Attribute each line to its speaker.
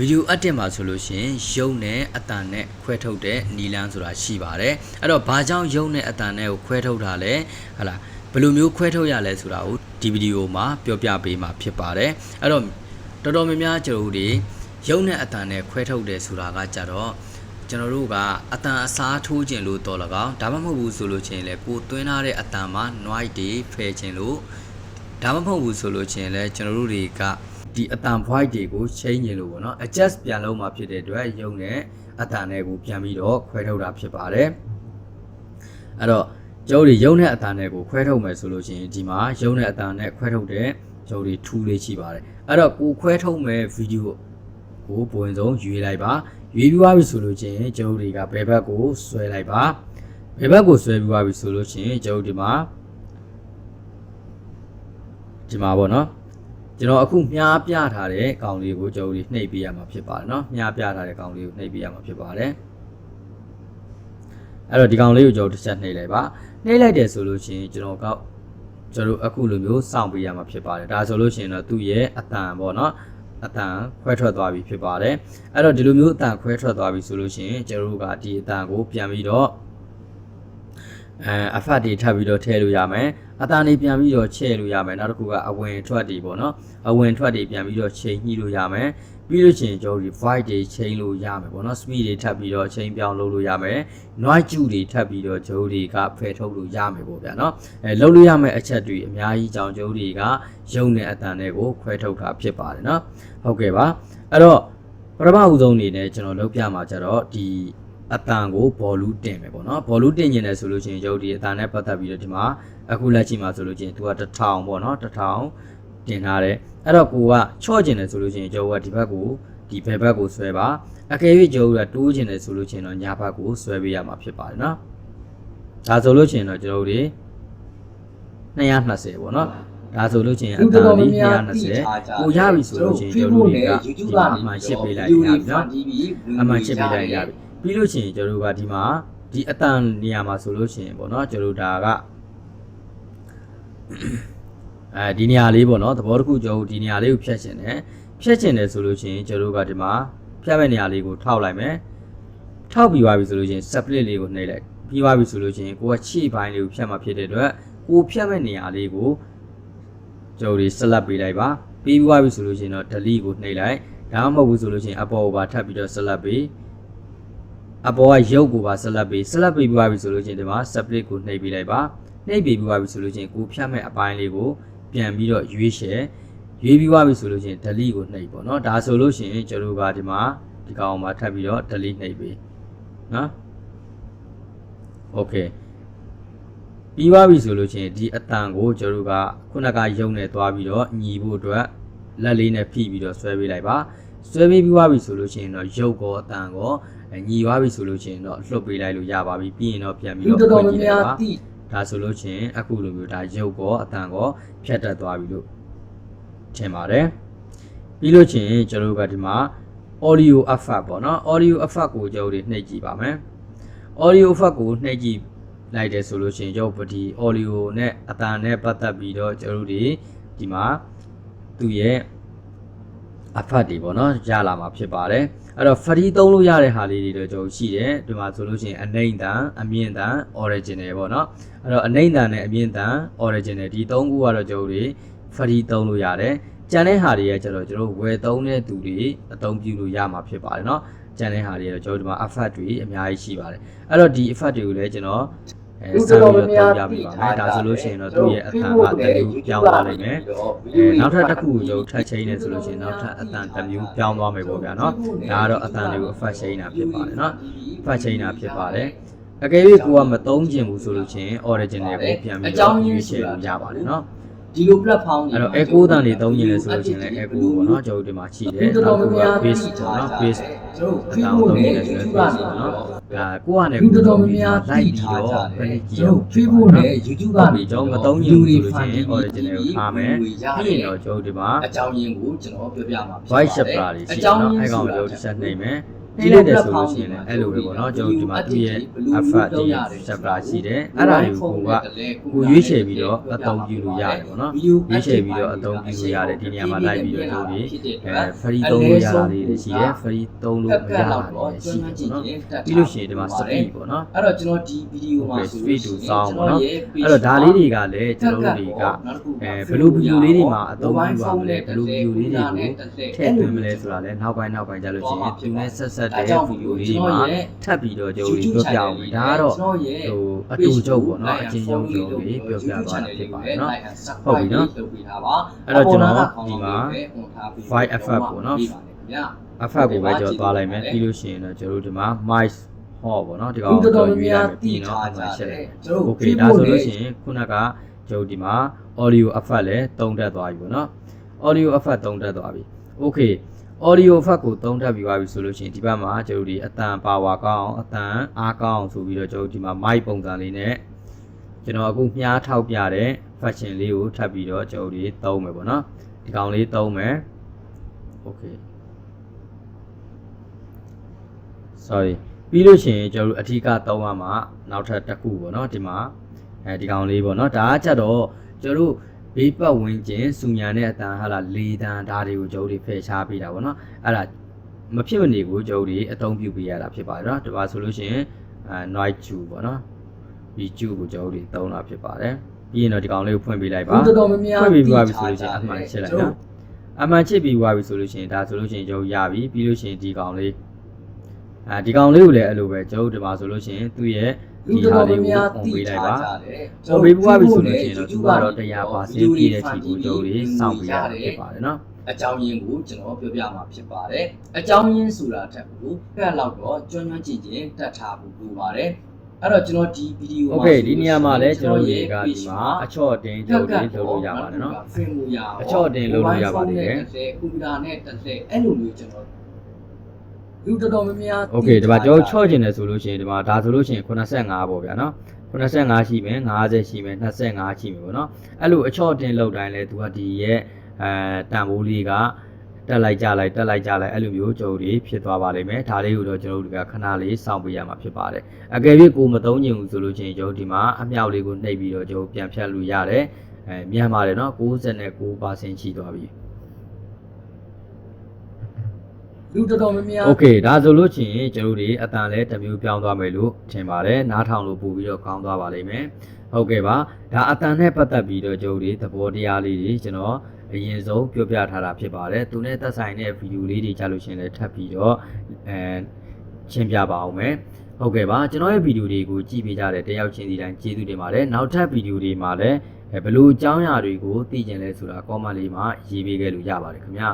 Speaker 1: ဗီဒီယိုအပ်တင်မှာဆိုလို့ရှိရင်ရုပ်နဲ့အတန်နဲ့ခွဲထုတ်တဲ့နီလန်းဆိုတာရှိပါတယ်အဲ့တော့ဘာကြောင့်ရုပ်နဲ့အတန်နဲ့ကိုခွဲထုတ်တာလဲဟလာဘယ်လိုမျိုးခွဲထုတ်ရလဲဆိုတာကိုဒီဗီဒီယိုမှာပြောပြပေးမှာဖြစ်ပါတယ်အဲ့တော့တော်တော်များများကျွန်တော်တို့တွေရုပ်နဲ့အတန်နဲ့ခွဲထုတ်တယ်ဆိုတာကကြတော့ကျွန်တော်တို့ကအတန်အစားထိုးခြင်းလို့တော်လကောင်ဒါမှမဟုတ်ဘူးဆိုလို့ချင်းလေကိုသွင်းထားတဲ့အတန်မှာ noise တွေဖယ်ခြင်းလို့ဒါမှမဟုတ်ဘူးဆိုလို့ချင်းလေကျွန်တော်တို့တွေက ဒီအတန် voice တွေကို change ခြင်းလို့ပေါ့နော် adjust ပြန်လုပ်มาဖြစ်တဲ့အတွက်ရုံနဲ့အတန်နဲ့ကိုပြန်ပြီးတော့ခွဲထုတ်တာဖြစ်ပါတယ်အဲ့တော့ကျုပ်တွေရုံနဲ့အတန်နဲ့ကိုခွဲထုတ်မယ်ဆိုလို့ရှိရင်ဒီမှာရုံနဲ့အတန်နဲ့ခွဲထုတ်တဲ့ကျုပ်တွေထူးလေးရှိပါတယ်အဲ့တော့ကိုခွဲထုတ်မဲ့ဗီဒီယိုကိုပုံဆုံးရွေးလိုက်ပါရွေးပြီးသွားပြီဆိုလို့ချင်းကျုပ်တွေကဘယ်ဘက်ကိုဆွဲလိုက်ပါဘယ်ဘက်ကိုဆွဲပြီးသွားပြီဆိုလို့ချင်းကျုပ်ဒီမှာဒီမှာပေါ့နော် ကျွန်တော်အခုမြားပြထားတဲ့ကောင်လေးကိုကျုပ်တွေနှိပ်ပေးရမှာဖြစ်ပါတယ်နော်မြားပြထားတဲ့ကောင်လေးကိုနှိပ်ပေးရမှာဖြစ်ပါတယ်အဲ့တော့ဒီကောင်လေးကိုကျွန်တော်တစ်ချက်နှိပ်လိုက်ပါနှိပ်လိုက်တယ်ဆိုလို့ရှိရင်ကျွန်တော်ကကျွန်တော်အခုလိုမျိုးစောင့်ပေးရမှာဖြစ်ပါတယ်ဒါဆိုလို့ရှိရင်တော့သူ့ရဲ့အတန်ပေါ့နော်အတန်ခွဲထွက်သွားပြီဖြစ်ပါတယ်အဲ့တော့ဒီလိုမျိုးအတန်ခွဲထွက်သွားပြီဆိုလို့ရှိရင်ကျွန်တော်တို့ကဒီအတန်ကိုပြန်ပြီးတော့ အဲအဖတ်တွေထပ်ပြီးတော့ထည့်လို့ရမယ်အတန်တွေပြန်ပြီးတော့ချဲ့လို့ရမယ်နောက်တစ်ခုကအဝင်ထွက်တွေပေါ့နော်အဝင်ထွက်တွေပြန်ပြီးတော့ချိန်ညှိလို့ရမယ်ပြီးလို့ချင်းကျွန်တော်ဒီ void တွေချိန်လို့ရမယ်ပေါ့နော် speed တွေထပ်ပြီးတော့ချိန်ပြောင်းလုပ်လို့ရမယ် noise ကျူတွေထပ်ပြီးတော့ဂျိုးတွေကဖယ်ထုတ်လို့ရမယ်ပေါ့ဗျာနော်အဲလုပ်လို့ရမယ့်အချက်တွေအများကြီးကြောင့်ဂျိုးတွေကရုံနဲ့အတန်တွေကိုခွဲထုတ်တာဖြစ်ပါတယ်နော်ဟုတ်ကဲ့ပါအဲ့တော့ပထမဦးဆုံးအနေနဲ့ကျွန်တော်လုပ်ပြမှာကြတော့ဒီ အတန်ကိုဘောလူးတင်မယ်ပေါ့နော်ဘောလူးတင်ကျင်တယ်ဆိုလို့ချင်းရုပ်ဒီအတန်နဲ့ပတ်သက်ပြီးတော့ဒီမှာအခုလက်ရှိမှာဆိုလို့ချင်းသူက1000ပေါ့နော်1000တင်ထားတယ်အဲ့တော့ကိုကချော့ကျင်တယ်ဆိုလို့ချင်းကျုပ်ကဒီဘက်ကိုဒီဘက်ဘက်ကိုဆွဲပါအကယ်၍ကျုပ်ကတိုးကျင်တယ်ဆိုလို့ချင်းတော့ညာဘက်ကိုဆွဲပေးရမှာဖြစ်ပါတယ်နော်ဒါဆိုလို့ချင်းတော့ကျုပ်တို့220ပေါ့နော်ဒါဆိုလို့ချင်းအတန်လေး220ကိုရပြီဆိုလို့ချင်းကျုပ်တို့တွေကဒီမှာအမှန်ရှစ်ပေးလိုက်ရပြီနော်အမှန်ရှစ်ပေးလိုက်ရပြီ ပြီးလို့ချင်းကျုပ်တို့ကဒီမှာဒီအတန်နေရာမှာဆိုလို့ချင်းပေါ့နော်ကျုပ်တို့ဒါကအဲဒီနေရာလေးပေါ့နော်သဘောတစ်ခုကျုပ်ဒီနေရာလေးကိုဖြတ်ချင်တယ်ဖြတ်ချင်တယ်ဆိုလို့ချင်းကျုပ်တို့ကဒီမှာဖြတ်မဲ့နေရာလေးကိုထောက်လိုက်မယ်ထောက်ပြီးသွားပြီဆိုလို့ချင်း split လေးကိုနှိပ်လိုက်ပြီးသွားပြီဆိုလို့ချင်းကိုကခြေပိုင်းလေးကိုဖြတ်မှာဖြစ်တဲ့အတွက်ကိုဖြတ်မဲ့နေရာလေးကိုကျုပ်တွေဆက်လက်ပေးလိုက်ပါပြီးသွားပြီဆိုလို့ချင်းတော့ delete ကိုနှိပ်လိုက်ဒါမှမဟုတ်ဘူးဆိုလို့ချင်းအပေါ်ကိုပါထပ်ပြီးတော့ဆက်လက်ပေး အပေါ်ကရုပ်ကိုပါဆက်လက်ပေးဆက်လက်ပေးပြီးသွားပြီဆိုလို့ချင်းဒီမှာ split ကိုနှိပ်ပေးလိုက်ပါနှိပ်ပေးပြီးသွားပြီဆိုလို့ချင်းကိုဖြတ်မဲ့အပိုင်းလေးကိုပြန်ပြီးတော့ရွေးရှယ်ရွေးပြီးသွားပြီဆိုလို့ချင်း delete ကိုနှိပ်ပေါ့နော်ဒါဆိုလို့ရှိရင်ကျွန်တော်တို့ကဒီမှာဒီကောင်မှာထပ်ပြီးတော့ delete နှိပ်ပေးနော် okay ပြီးသွားပြီဆိုလို့ချင်းဒီအတန်ကိုကျွန်တော်တို့ကခုနကယုံနေသွားပြီးတော့ညီဖို့အတွက်လက်လေးနဲ့ဖိပြီးတော့ဆွဲပေးလိုက်ပါဆွဲပေးပြီးသွားပြီဆိုလို့ချင်းတော့ရုပ်ကောအတန်ကော ညီသွားပြီဆိုလို့ချင်းတော့လွတ်ပေးလိုက်လို့ရပါပြီပြီးရင်တော့ပြန်ပြီး
Speaker 2: လူ
Speaker 1: တော့
Speaker 2: တော်
Speaker 1: ဖွ
Speaker 2: တော်
Speaker 1: င့်ကြည့်
Speaker 2: များ
Speaker 1: လိုက်ပါ
Speaker 2: များသိ
Speaker 1: ဒါဆိုလို့ချင်းအခုလိုမျိုးဒါရုပ်ကောအတန်ကောဖြတ်တက်သွားပြီလို့ထင်ပါတယ်ပြီးလို့ချင်းကျွန်တော်တို့ကဒီမှာ audio effect ပေါ့နော် audio effect ကိုကျွန်တော်တို့နှိပ်ကြည့်ပါမယ် audio effect ကိုနှိပ်ကြည့်လိုက်တယ်ဆိုလို့ရှိရင်ကျွန်တော်ဒီ audio နဲ့အတန်နဲ့ပတ်သက်ပြီးတော့ကျွန်တော်တို့ဒီဒီမှာသူ့ရဲ့ effect တွေပေါ့နော်ရလာမှာဖြစ်ပါတယ်အဲ့တော့ free သုံးလို့ရတဲ့ဟာလေးတွေတော့ကျွန်တော်ရှိတယ်ဒီမှာဆိုလို့ရှိရင်အနှိမ့်တန်အမြင့်တန် original ပေါ့နော်အဲ့တော့အနှိမ့်တန်နဲ့အမြင့်တန် original ဒီသုံးခုကတော့ကျွန်တော်တို့ free သုံးလို့ရတယ်ကျန်တဲ့ဟာတွေကကျတော့ကျွန်တော်ဝယ်သုံးတဲ့သူတွေအသုံးပြုလို့ရမှာဖြစ်ပါတယ်เนาะကျန်တဲ့ဟာတွေကတော့ကျွန်တော်ဒီမှာ effect တွေအများကြီးရှိပါတယ်အဲ့တော့ဒီ effect တွေကိုလည်းကျွန်တော် အဲစပြီးတော့သုံးရပြီပါမယ်ဒါဆိုလို့ရှိရင်တော့သူ့ရဲ့အတန်ကတမျိုးပြောင်းသွားနိုင်မယ်အဲနောက်ထပ်တစ်ခုကိုကျွန်တော်ထပ်ချိန်နေဆိုလို့ရှိရင်နောက်ထပ်အတန်တစ်မျိုးပြောင်းသွားမယ်ပေါ့ဗျာเนาะဒါကတော့အတန်တွေကို effect ချိန်တာဖြစ်ပါတယ်เนาะ effect ချိန်တာဖြစ်ပါတယ်အကယ်၍ကိုကမသုံးကျင်ဘူးဆိုလို့ရှိရင် original ကိုပြန်ပြီးတော့ရွေးချယ်လို့ရပါတယ်เนาะ
Speaker 2: ဒီလို platform
Speaker 1: အဲ့တော့ echo တန်တွေသုံးနေလဲဆိုလို့ရှိရင်လည်း echo ပေါ့နော်ကျွန်တော်တို့ဒီမှာရှိတယ်
Speaker 2: တော်
Speaker 1: နောက်
Speaker 2: တော်
Speaker 1: တစ်ခုက
Speaker 2: များများ
Speaker 1: base ပေါ့နော် base
Speaker 2: ကျွန်
Speaker 1: အ
Speaker 2: တော်
Speaker 1: တောင်
Speaker 2: Facebook
Speaker 1: သုံးနေ
Speaker 2: နဲ့
Speaker 1: လဲဆိုရင်
Speaker 2: YouTube
Speaker 1: base
Speaker 2: ကနေ
Speaker 1: ပေါ့နော်
Speaker 2: တော့
Speaker 1: ဒါကိုကလည်း
Speaker 2: လူတော်တော်များများ
Speaker 1: လိုက်
Speaker 2: သိ
Speaker 1: ပြီး
Speaker 2: ထားကြ
Speaker 1: တော့
Speaker 2: တယ်
Speaker 1: ဘယ်နည်းကြည့်
Speaker 2: ကျွန်
Speaker 1: အောင်
Speaker 2: တော် Facebook နဲ့ YouTube
Speaker 1: ဟုတ်
Speaker 2: ကနေ
Speaker 1: ပြီကျွန်တော်မသုံးရင်ဆိုလို့ရှိရင် original ကိုထားမယ်ပြီးရင်တော့ကျွန်တော်ဒီမှာ
Speaker 2: အကြောင်းရင်းကိုကျွန်တော်ပြောပြမှာဖြစ်
Speaker 1: white chapter တွေရှိတယ်နော်အဲ့ကောင်ကျွန်တော်တစ်ချက်နှိမ့်မယ် နှိမ့်လိုက်တယ်ဆိုလို့ရှိရင်လည်းအဲ့လိုပဲပေါ့နော်ကျွန်တော်တို့ဒီမှာသူ့ရဲ့ effort တွေ chapter ရှိတယ်အဲ့ဒါတွေကိုကကိုရွေးချယ်ပြီးတော့အသုံးပြုလို့ရတယ်ပေါ့နော်ရွေးချယ်ပြီးတော့အသုံးပြုလို့ရတယ်ဒီနေရာမှာလိုက်ပြီးတော့တို့ဒီအဲ free သုံးလို့ရတာလေးတွေရှိတယ် free သုံးလို့မရတာတွေလည်းရှိတယ်ပေါ့နော်ပြီးလို့ရှိရင်ဒီမှာ speed ပေါ့နော်
Speaker 2: အဲ့တော့ကျွန်တော်ဒီဗီဒီယိုမှာ
Speaker 1: Okay, speed to sound ပေါ့နော်အဲ့တော့ဒါလေးတွေကလည်းကျွန်တော်တို့တွေကအဲဘယ်လို view လေးတွေမှာအသုံးပြုပါမလဲဘယ်လို view လေးတွေကိုထည့်သွင်းမလဲဆိုတာလည်းနောက်ပိုင်းနောက်ပိုင်းကြလို့ရှိရင်သူနဲ့ဆက်ဆက်တဲ့ view လေးတွေမှာထပ်ပြီးတော့ကျွန်တော်တို့ပြောပြအောင်မယ်ဒါကတော့ဟိုအတူချုပ်ပေါ့နော်အချင်းချင်းချုပ်ပြီးပြောပြသွားတာဖြစ်ပါတယ်နော်ဟုတ်ပြီနော်အဲ့တော့ကျွန်တော်ဒီမှာ file effect ပေါ့နော် effect ကိုပဲကျွန်တော်သွားလိုက်မယ်ပြီးလို့ရှိရင်တော့ကျွန်တော်တို့ဒီမှာ mic ဟောပေါ့နော်ဒီကောင်
Speaker 2: တော်
Speaker 1: တော့
Speaker 2: တော်
Speaker 1: ရွေး
Speaker 2: များ
Speaker 1: လိုက်မယ်ပြီး
Speaker 2: များ
Speaker 1: တော့အမှ
Speaker 2: သိ
Speaker 1: န်
Speaker 2: ထား
Speaker 1: ရှ
Speaker 2: ကြ
Speaker 1: က်
Speaker 2: တယ်
Speaker 1: လိုက်
Speaker 2: ကျွန်တော်တို့
Speaker 1: Okay ဒါဆိုလို့ရှိရင်ခုနကကျွန်တော်ဒီမှာ audio effect လည်းတုံးတက်သွားပြီပေါ့နော် audio effect တုံးတက်သွားပြီ Okay audio effect ကိုတုံးတက်ပြီးသွားပြီဆိုလို့ရှိရင်ဒီဘက်မှာကျွန်တော်ဒီအတန် power ကောင်းအောင်အတန်အားကောင်းအောင်ဆိုပြီးတော့ကျွန်တော်ဒီမှာ mic ပုံစံလေးနဲ့ကျွန်တော်အခုမြားထောက်ပြတဲ့ function လေးကိုထပ်ပြီးတော့ကျွန်တော်ဒီသုံးမယ်ပေါ့နော်ဒီကောင်လေးသုံးမယ် Okay sorry ပြီးလို့ရှိရင်ကျွန်တော်တို့အထီးကသုံးရမှာနောက်ထပ်တစ်ခုပေါ့နော်ဒီမှာအဲဒီကောင်လေးပေါ့နော်ဒါကကြတော့ကျွန်တော်တို့ ဘေးပတ်ဝန်းကျင်စူညာနဲ့အတန်ဟာလာလေတန်ဒါတွေကိုကျွန်တော်တို့ဖယ်ရှားပေးတာပေါ့နော်အဲ့ဒါမဖြစ်မနေကိုကျွန်တော်တို့အသုံးပြုပေးရတာဖြစ်ပါတယ်နော်ဒီပါဆိုလို့ရှိရင်အဲ noise chew ပေါ့နော်ဒီ chew ကိုကျွန်တော်တို့သုံးတာဖြစ်ပါတယ်ပြီးရင်တော့ဒီကောင်လေးကိုဖွင့်ပေးလိုက်ပါ
Speaker 2: တော်တော်များများ
Speaker 1: ဖွင့်ပေးပြီးသွားပြီဆိုလို့ရှိရင်အမှန်ချစ်လိုက်နော်အမှန်ချစ်ပြီးသွားပြီဆိုလို့ရှိရင်ဒါဆိုလို့ရှိရင်ကျွန်တော်ရပြီပြီးလို့ရှိရင်ဒီကောင်လေးအဲဒီကောင်လေးကိုလည်းအဲ့လိုပဲကျွန်တော်တို့ဒီမှာဆိုလို့ရှိရင်သူ့ရဲ့
Speaker 2: လူတော်များများသိ
Speaker 1: ထားကြ
Speaker 2: တ
Speaker 1: ယ်
Speaker 2: ကျွန်တော်ဘေး
Speaker 1: ဘွားပြီဆိုလို့ရှိရင်တော့သူကတော့100%ပြည့်တဲ့အချိန်ကိုတို့တွေစောင့်ပေးရတာဖြစ်ပါတယ်နော်
Speaker 2: အကြောင်းရင်းကိုကျွန်တော်ပြောပြမှာဖြစ်ပါတယ်အကြောင်းရင်းဆိုတာထက်ကိုဖက်လောက်တော့ကျွမ်းကျွမ်းကျင်ကျင်တတ်ထားဖို့လိုပါတယ်အဲ့တော့ကျွန်တော်ဒီဗီဒီယို
Speaker 1: မှာ Okay ဒီနေရာမှာလည်းကျွန်တော်ရေကဒီမှာအချော့တင်ကြိုးတင်လုပ်လို့ရပါတယ်နော်အချော့တင်လုပ်လို့ရပါတယ်
Speaker 2: ကွန်ပျူတာနဲ့တက်တဲ့အဲ့လိုမျိုးကျွန်တော် လူတော်တော်များများ
Speaker 1: โอเคဒီမှာကျွန်တော်ချော့ကျင်တယ်ဆိုလို့ရှိရင်ဒီမှာဒါဆိုလို့ရှိရင်85ပေါ့ဗျာနော်85ရှိမယ်50ရှိမယ်25ရှိမယ်ပေါ့နော်အဲ့လိုအချော့တင်လောက်တိုင်းလဲသူကဒီရဲ့အဲတန်ဖိုးလေးကတက်လိုက်ကြလိုက်တက်လိုက်ကြလိုက်အဲ့လိုမျိုးကြုံတွေဖြစ်သွားပါလိမ့်မယ်ဒါလေးကိုတော့ကျွန်တော်တို့ကခဏလေးစောင့်ပေးရမှာဖြစ်ပါတယ်အကယ်၍ကိုမသုံးချင်ဘူးဆိုလို့ရှိရင်ကျွန်တော်ဒီမှာအမြောက်လေးကိုနှိပ်ပြီးတော့ကျွန်တော်ပြန်ဖြတ်လို့ရတယ်အဲမြန်ပါတယ်နော်69%ရှိသွားပြီ
Speaker 2: လူတော်တော်များများ
Speaker 1: โอเคဒါဆိုလို့ချင်းကျွန်တော်တို့တွေအတန်လဲတစ်မျိုးပြောင်းသွားမယ်လို့ထင်ပါတယ်နားထောင်လို့ပို့ပြီးတော့ကောင်းသွားပါလိမ့်မယ်ဟုတ်ကဲ့ပါဒါအတန်နဲ့ပတ်သက်ပြီးတော့ကျွန်တော်တို့တွေသဘောတရားလေးတွေကျွန်တော်အရင်ဆုံးပြောပြထားတာဖြစ်ပါတယ်သူနဲ့သက်ဆိုင်တဲ့ဗီဒီယိုလေးတွေကြားလို့ရှရင်လည်းထပ်ပြီးတော့အဲရှင်းပြပါအောင်မယ်ဟုတ်ကဲ့ပါကျွန်တော်ရဲ့ဗီဒီယိုတွေကိုကြည့်ပေးကြတဲ့တယောက်ချင်းစီတိုင်းကျေးဇူးတင်ပါတယ်နောက်ထပ်ဗီဒီယိုတွေမှာလည်းအဲဘယ်လိုအကြောင်းအရာတွေကိုသိကျင်လဲဆိုတာ comment လေးမှာရေးပေးခဲ့လို့ရပါတယ်ခင်ဗျာ